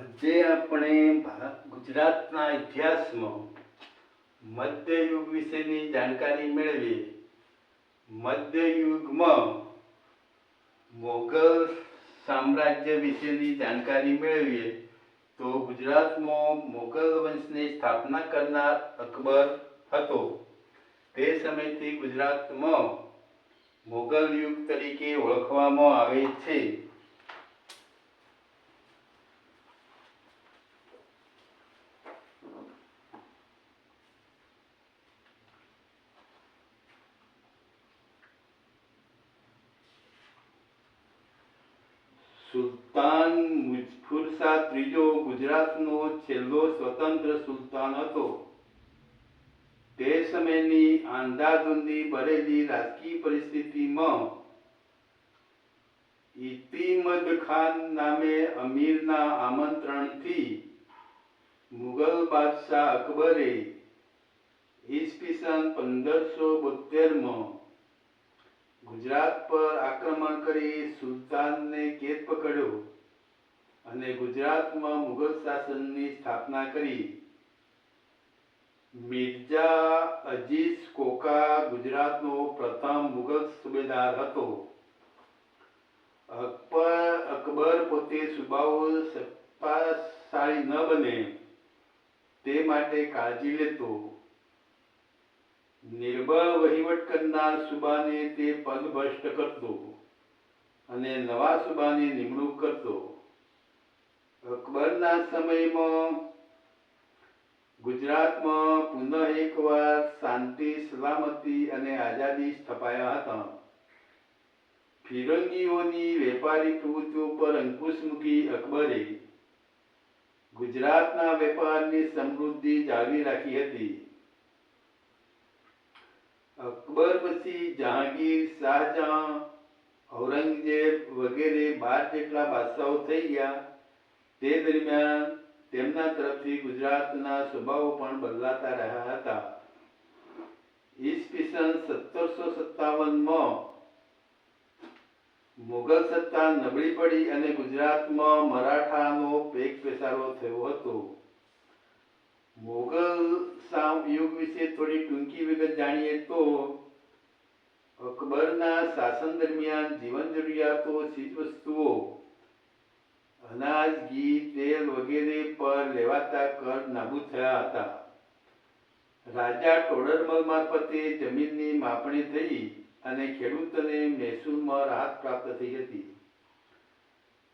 આજે આપણે ગુજરાતના ઇતિહાસમાં મધ્યયુગ વિશેની જાણકારી મેળવીએ. મધ્યયુગમાં મોગલ સામ્રાજ્ય વિશેની જાણકારી મેળવીએ તો ગુજરાતમાં મોગલ વંશની સ્થાપના કરનાર અકબર હતો. તે સમયથી ગુજરાતમાં મોગલ યુગ તરીકે ઓળખવામાં આવે છે. સુલતાન મુઝફર શાહ ત્રીજો ગુજરાતનો છેલ્લો સ્વતંત્ર સુલતાન હતો. તે સમયની આંધાધૂંધી ભરેલી રાજકીય પરિસ્થિતિમાં ઇતિમદ ખાન નામે અમીરના આમંત્રણથી મુગલ બાદશાહ અકબરે ઈસવીસન પંદરસો બોતેરમાં ગુજરાત પર આક્રમણ કરી સુલતાનને કેદ પકડ્યો અને ગુજરાતમાં મુગલ શાસનની સ્થાપના કરી. મિર્જા અજીઝ કોકા ગુજરાતનો પ્રથમ મુગલ સુબેદાર હતો. અકબર અકબર પોતે સુબાઓ સત્તાશાળી ન બને તે માટે કાળજી લેતો. નિર્બળ વહીવટ કરનાર સુબાને તે પદભ્રષ્ટ કરતો અને નવા સુબાની નિમણૂક કરતો. અકબરના સમયમાં ગુજરાતમાં પુનઃ એકવાર શાંતિ, સલામતી અને આઝાદી સ્થપાયા હતા. ફિરંગીઓની વેપારી પ્રવૃત્તિઓ પર અંકુશ મૂકી અકબરે ગુજરાતના વેપારની સમૃદ્ધિ જાળવી રાખી હતી. અકબર પછી જહાંગીર, શાહજહાં, ઔરંગઝેબ વગેરે બાર જેટલા બાદશાહો થઈ ગયા. તે દરમિયાન તેમના તરફથી ગુજરાતના સ્વભાવો પણ બદલાતા રહ્યા હતા. ઈસવીસન સત્તરસો સત્તાવનમાં મુગલ સત્તા નબળી પડી અને ગુજરાતમાં મરાઠાનો પેક પેસારો થયો હતો. મુગલ સામ વિશે થોડી ટૂંકી વિગત જાણીએ તો અકબરના શાસન દરમિયાન જીવન જરૂરિયાતો ચીજવસ્તુઓ અનાજ, ઘી, તેલ વગેરે પર લેવાતા કર નાબૂદ થયા હતા. રાજા ટોડરમલ મારફતે જમીનની માપણી થઈ અને ખેડૂતોને મહેસૂલમાં રાહત પ્રાપ્ત થઈ હતી.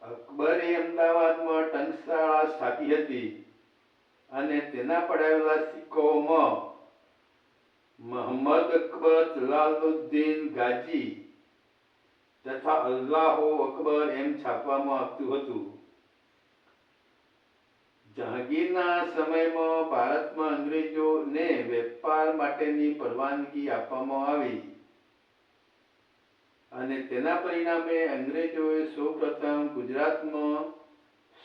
અકબરે અમદાવાદમાં ટંકશાળા સ્થાપી હતી. અને તેના પડાવેલા સિક્કોમાં મોહમ્મદ અકબર, જલાલુદ્દીન ગાજી તથા અલ્લાહો અકબર એમ છાપવામાં આવતું હતું. જહાંગીરના સમયમાં ભારતમાં અંગ્રેજોને વેપાર માટેની પરવાનગી આપવામાં આવી અને તેના પરિણામે અંગ્રેજોએ સૌપ્રથમ ગુજરાતમાં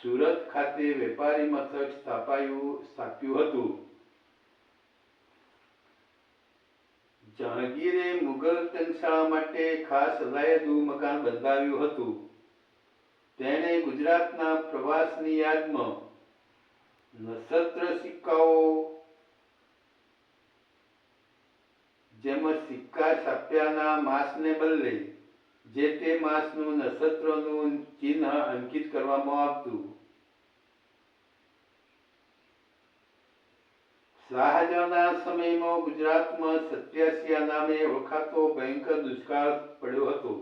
સુરત ખાતે વેપારી મથક સ્થાપાયું, સ્થાપ્યું હતું. જહાંગીરે મુગલ ટંકશાળા માટે ખાસ અલાયદું મકાન બંધાવ્યું હતું. તેણે ગુજરાતના પ્રવાસની યાદમાં નક્ષત્ર સિક્કાઓ જેમાં સિક્કા છાપ્યાના માસને બદલે જે તે માસનું નક્ષત્રનું ચિહ્ન અંકિત કરવામાં આવતું. શાહજહાના સમયમાં ગુજરાતમાં સત્યાસિયા નામે ઓળખાતો ભયંકર દુષ્કાળ પડ્યો હતો.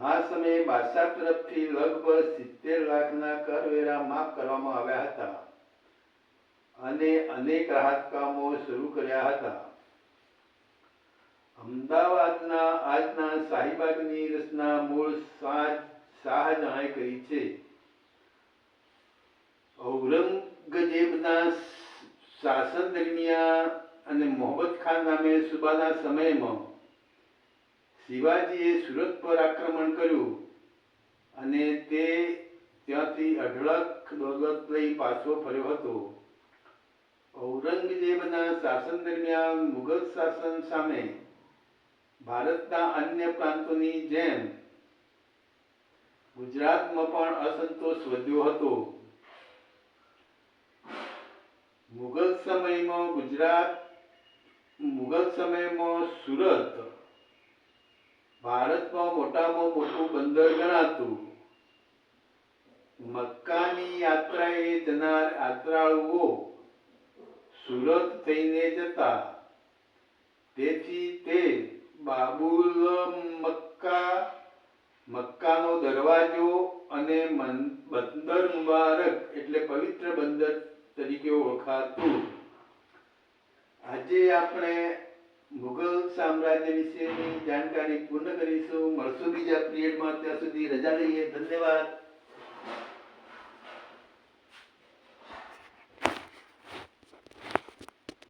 આ સમયે બાદશાહ તરફથી લગભગ સિત્તેર લાખના કરવેરા માફ કરવામાં આવ્યા હતા અને અનેક રાહત કામો શરૂ કર્યા હતા. અમદાવાદના આજના શાહીબાગની રચના મૂળ શાહ શાહજહાંએ કરી છે. ઔરંગઝેબના શાસન દરમિયાન અને મોહમ્મદ ખાન નામે સુબાના સમયમાં શિવાજીએ સુરત પર આક્રમણ કર્યું અને તે ત્યાંથી અઢળક દોલત લઈ પાછો ફર્યો હતો. ઔરંગઝેબના શાસન દરમિયાન મુગલ શાસન સામે ભારતના અન્ય પ્રાંતોની જેમ ગુજરાતમાં પણ અસંતોષ વધ્યો હતો. મુગલ સમયમાં ગુજરાત મુગલ સમયમાં સુરત ભારતમાં મોટામાં મોટું બંદર ગણાતું. મક્કાની યાત્રાએ જનાર યાત્રાળુઓ સુરત થઈને જતા. તેથી તે બાબુલ મક્કા, મક્કાનો દરવાજો અને બંદર મુબારક એટલે પવિત્ર બંદર તરીકે ઓળખાતું. આજે આપણે મુઘલ સામ્રાજ્ય વિશેની જાણકારી પૂર્ણ કરીશું. મળશું બીજા પિરિયડમાં ત્યાં સુધી રજા લઈએ. ધન્યવાદ.